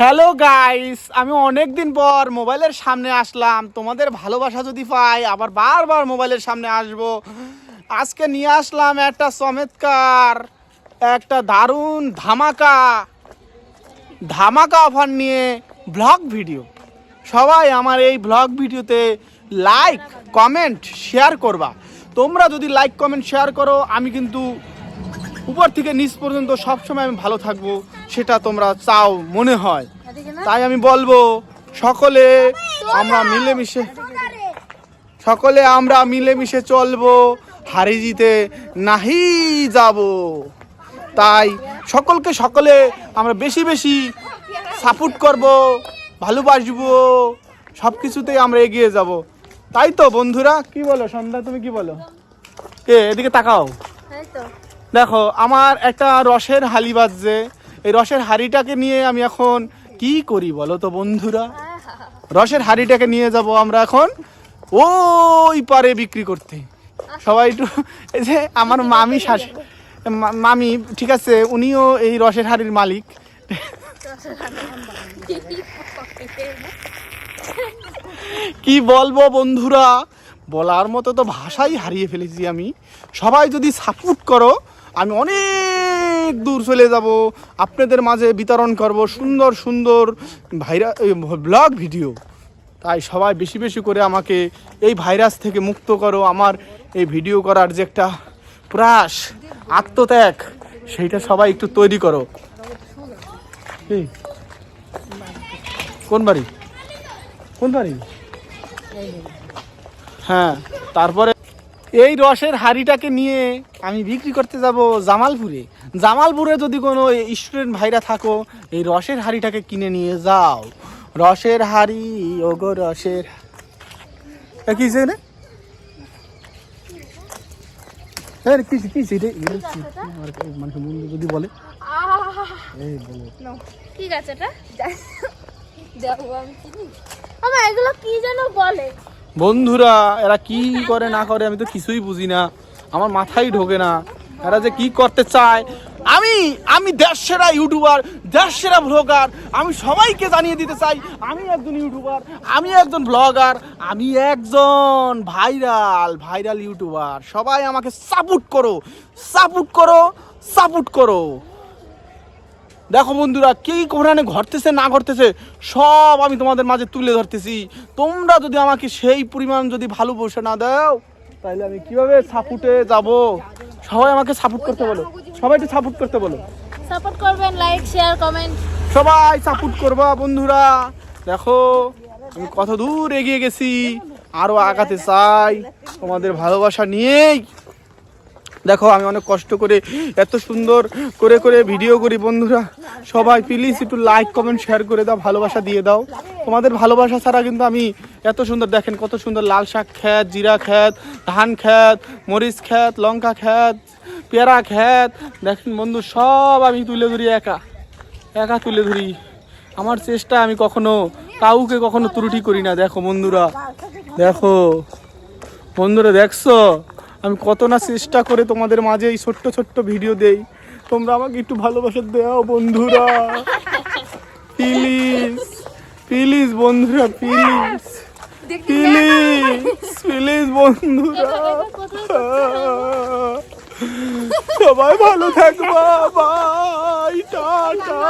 Hello guys আমি অনেক দিন পর মোবাইলের সামনে আসলাম। তোমাদের ভালোবাসা যদি পাই, আবার বারবার মোবাইলের সামনে আসব। আজকে নিয়ে আসলাম একটা চমৎকার, একটা দারুণ ধামাকা ধামাকা অফার নিয়ে ব্লগ ভিডিও সবাই আমার এই ব্লগ ভিডিওতে লাইক কমেন্ট শেয়ার করবা। তোমরা যদি লাইক কমেন্ট শেয়ার করো, আমি কিন্তু উপর থেকে নিচ পর্যন্ত সবসময় আমি ভালো থাকব। সেটা তোমরা চাও মনে হয়। তাই আমি বলব সকলে আমরা মিলেমিশে সকলে আমরা মিলেমিশে চলবো হারি জিতে নাহি যাব। তাই সকলকে সকলে আমরা বেশি বেশি সাপোর্ট করব ভালোবাসবো সব কিছুতেই আমরা এগিয়ে যাব। তাই তো বন্ধুরা কি বলো সন্ধ্যা তুমি কি বলো? এ এদিকে তাকাও। দেখো আমার একটা রসের হালি বাজছে। এই রসের হাড়িটাকে নিয়ে আমি এখন কি করি বলো তো বন্ধুরা? রসের হাড়িটাকে নিয়ে যাব আমরা এখন ওই পারে বিক্রি করতে। সবাই একটু, এই যে আমার মামি মা- মামি, ঠিক আছে, উনিও এই রসের হাড়ির মালিক। কি বলব বন্ধুরা? বলার মতো তো ভাষাই হারিয়ে ফেলেছি আমি। সবাই যদি সাপোর্ট করো, আমি অনেক দূর চলে যাব। আপনাদের মাঝে বিতরণ করব সুন্দর সুন্দর ভাইরা ব্লগ ভিডিও তাই সবাই বেশি বেশি করে আমাকে এই ভাইরাস থেকে মুক্ত করো। আমার এই ভিডিও করার যে একটা প্রাস আত্মত্যাগ, সেইটা সবাই একটু তৈরি করো? কোন বাড়ি? কোন বাড়ি? হ্যাঁ তারপরে এই রসের হাড়িটাকে নিয়ে আমি বিক্রি করতে যাব জামালপুরে জামালপুরে যদি কোনো স্টুডেন্ট ভাইরা থাকো এই রসের হাড়িটাকে কিনে নিয়ে যাও রসের হাড়ি ওগো রসের কি? আমার মানুষ যদি বলে এই এটা আমি চিনি আমার এগুলো কি যেন বলে বন্ধুরা, এরা কি করে, না করে, আমি তো কিছুই বুঝি না। আমার মাথায় ঢোকে না। এরা যে কি করতে চায়। আমি আমি দেশ সেরা ইউটিউবার দেশ সেরা ব্লগার। আমি সবাইকে জানিয়ে দিতে চাই, আমি একজন ইউটিউবার, আমি একজন ব্লগার, আমি একজন ভাইরাল ভাইরাল ইউটিউবার। সবাই আমাকে সাপোর্ট করো সাপোর্ট করো সাপোর্ট করো। দেখো বন্ধুরা কি কোরআনে ঘটতেছে না ঘটতেছে সব আমি তোমাদের মাঝে তুলে ধরতেছি। তোমরা যদি আমাকে সেই পরিমাণ যদি ভালোবাসা না দাও তাহলে আমি কীভাবে সাপোর্টে যাব? সবাই আমাকে সাপোর্ট করতে বলো। সবাই একটু সাপোর্ট করতে বলো। সাপোর্ট করবেন লাইক শেয়ার কমেন্ট। সবাই সাপোর্ট করবা বন্ধুরা। দেখো আমি কত দূর এগিয়ে গেছি। আরও আগাতে চাই তোমাদের ভালোবাসা নিয়েই। দেখো, আমি অনেক কষ্ট করে এত সুন্দর করে করে ভিডিও করি বন্ধুরা। সবাই প্লিজ একটু লাইক কমেন্ট শেয়ার করে দাও, ভালোবাসা দিয়ে দাও। তোমাদের ভালোবাসা ছাড়া কিন্তু আমি এত সুন্দর, দেখেন কত সুন্দর লাল শাক খ্যাত জিরা খ্যাত ধান খ্যাত মরিচ খ্যাত লঙ্কা খ্যাত পেয়ারা খ্যাত দেখেন বন্ধু, সব আমি তুলে ধরি একা একা তুলে ধরি। আমার চেষ্টা আমি কখনো কাউকে কখনো ত্রুটি করি না। দেখো বন্ধুরা দেখো। বন্ধুরা, দেখছ? আমি কত না চেষ্টা করে তোমাদের মাঝে এই ছোট্ট ছোট্ট ভিডিও দেই। তোমরা আমাকে একটু ভালোবাসা দেও বন্ধুরা। প্লিজ প্লিজ বন্ধুরা প্লিজ প্লিজ প্লিজ বন্ধুরা। সবাই ভালো থাকবা। Bye tata.